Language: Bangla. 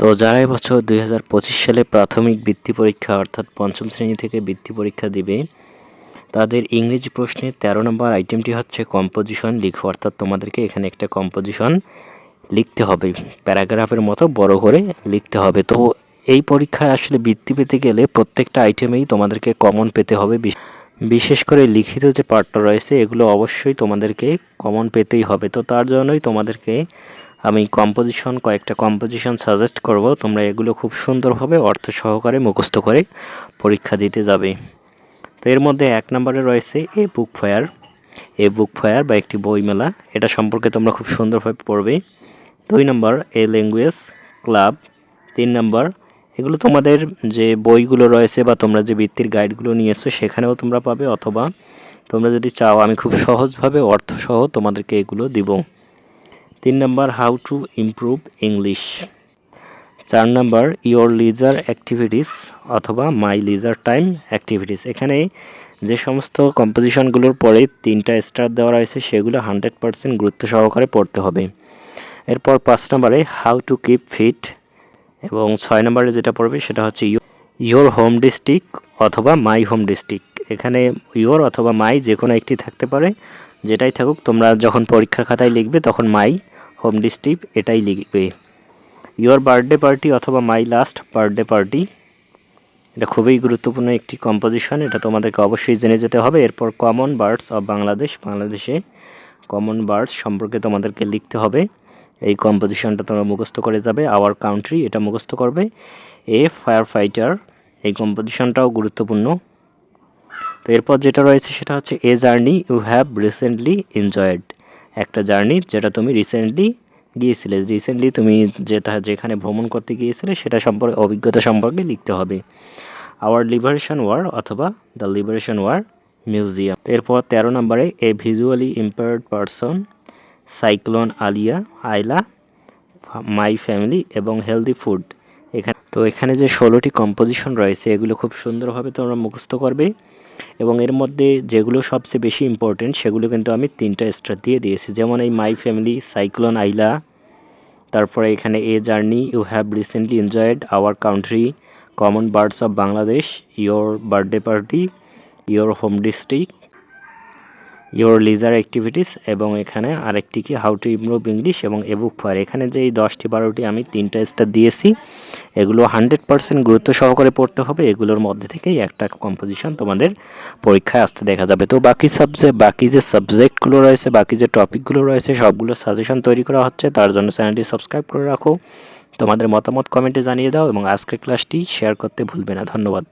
তো যারা এবছর দুই হাজার পঁচিশ সালে প্রাথমিক বৃত্তি পরীক্ষা অর্থাৎ পঞ্চম শ্রেণি থেকে বৃত্তি পরীক্ষা দিবে, তাদের ইংরেজি প্রশ্নের তেরো নম্বর আইটেমটি হচ্ছে কম্পোজিশন লিখো। অর্থাৎ তোমাদেরকে এখানে একটা কম্পোজিশন লিখতে হবে। প্যারাগ্রাফের মতো বড় করে লিখতে হবে। তো এই পরীক্ষায় আসলে বৃত্তি পেতে গেলে প্রত্যেকটা আইটেমেই তোমাদেরকে কমন পেতে হবে। বিশ- বিশেষ করে লিখিত যে পার্টটা রয়েছে, এগুলো অবশ্যই তোমাদেরকে কমন পেতেই হবে। তো তার জন্যই তোমাদেরকে আমি কম্পোজিশন কয়েকটা কম্পোজিশন সাজেস্ট করব। তোমরা এগুলো খুব সুন্দরভাবে অর্থ সহকারে মুখস্থ করে পরীক্ষা দিতে যাবে। তো এর মধ্যে এক নম্বরে রয়েছে এ বুক ফায়ার এ বুক ফায়ার বা একটি বইমেলা, এটা সম্পর্কে তোমরা খুব সুন্দরভাবে পড়বে। দুই নম্বর এ ল্যাঙ্গুয়েজ ক্লাব তিন নম্বর, এগুলো তোমাদের যে বইগুলো রয়েছে বা তোমরা যে বৃত্তির গাইডগুলো নিয়েছো, সেখানেও তোমরা পাবে অথবা তোমরা যদি চাও, আমি খুব সহজভাবে অর্থসহ তোমাদেরকে এগুলো দিব। তিন নম্বর হাউ টু ইমপ্রুভ ইংলিশ চার নম্বর ইওর লিজার অ্যাক্টিভিটিস অথবা মাই লিজার টাইম অ্যাক্টিভিটিস এখানে যে সমস্ত কম্পোজিশনগুলোর পরে তিনটা স্টার দেওয়া রয়েছে, সেগুলো হান্ড্রেড পারসেন্ট গুরুত্ব সহকারে পড়তে হবে। এরপর পাঁচ নম্বরে হাউ টু কিপ ফিট এবং ছয় নম্বরে যেটা পড়বে, সেটা হচ্ছে ইয়োর হোম ডিস্ট্রিক্ট অথবা মাই হোম ডিস্ট্রিক্ট এখানে ইয়োর অথবা মাই যে কোনো একটি থাকতে পারে, যেটাই থাকুক, তোমরা যখন পরীক্ষার খাতায় লিখবে, তখন মাই হোম ডিস্ট্রিক্ট এটাই লিখবে। ইয়োর বার্থডে পার্টি অথবা মাই লাস্ট বার্থডে পার্টি এটা খুবই গুরুত্বপূর্ণ একটি কম্পোজিশন এটা তোমাদেরকে অবশ্যই জেনে যেতে হবে। এরপর কমন বার্ডস অফ বাংলাদেশ বাংলাদেশে কমন বার্ডস সম্পর্কে তোমাদেরকে লিখতে হবে। এই কম্পোজিশনটা তোমরা মুখস্থ করে যাবে আওয়ার কাউন্ট্রি এটা মুখস্থ করবে। এ ফায়ার ফাইটার এই কম্পোজিশনটাও গুরুত্বপূর্ণ। তো এরপর যেটা রয়েছে সেটা হচ্ছে a journey you have recently enjoyed একটা জার্নি যেটা তুমি রিসেন্টলি গিয়েছিলে। রিসেন্টলি তুমি যেটা যেখানে ভ্রমণ করতে গিয়েছিলে, সেটা সম্পর্কে, অভিজ্ঞতা সম্পর্কে লিখতে হবে। আওয়ার লিবারেশন ওয়ার অথবা দ্য লিবারেশন ওয়ার মিউজিয়াম এরপর তেরো নম্বরে a visually impaired person cyclone Alia Aila my family এবং হেলদি ফুড এখানে, তো এখানে যে ষোলোটি কম্পোজিশন রয়েছে, এগুলো খুব সুন্দরভাবে তোমরা মুখস্থ করবে। এবং এর মধ্যে যেগুলো সবচেয়ে বেশি ইম্পর্টেন্ট সেগুলো কিন্তু আমি তিনটা স্টার দিয়ে দিয়েছি। যেমন এই মাই ফ্যামিলি সাইক্লোন আইলা তারপরে এখানে a journey you have recently enjoyed our country common birds of Bangladesh your birthday party your home district your leisure activities এবং এখানে আরেকটি কি হাউ টু ইমপ্রুভ ইংলিশ এবং এবুক ফায়ার এখানে যে এই দশটি বারোটি আমি তিনটা স্টার দিয়েছি, এগুলো হান্ড্রেড পার্সেন্ট গুরুত্ব সহকারে পড়তে হবে। এগুলোর মধ্যে থেকেই একটা কম্পোজিশন তোমাদের পরীক্ষায় আসতে দেখা যাবে। তো বাকি সাবজেক্ট বাকি যে সাবজেক্টগুলো রয়েছে, বাকি যে টপিকগুলো রয়েছে, সবগুলো সাজেশন তৈরি করা হচ্ছে। তার জন্য চ্যানেলটি সাবস্ক্রাইব করে রাখো। তোমাদের মতামত কমেন্টে জানিয়ে দাও এবং আজকের ক্লাসটি শেয়ার করতে ভুলবে না। ধন্যবাদ।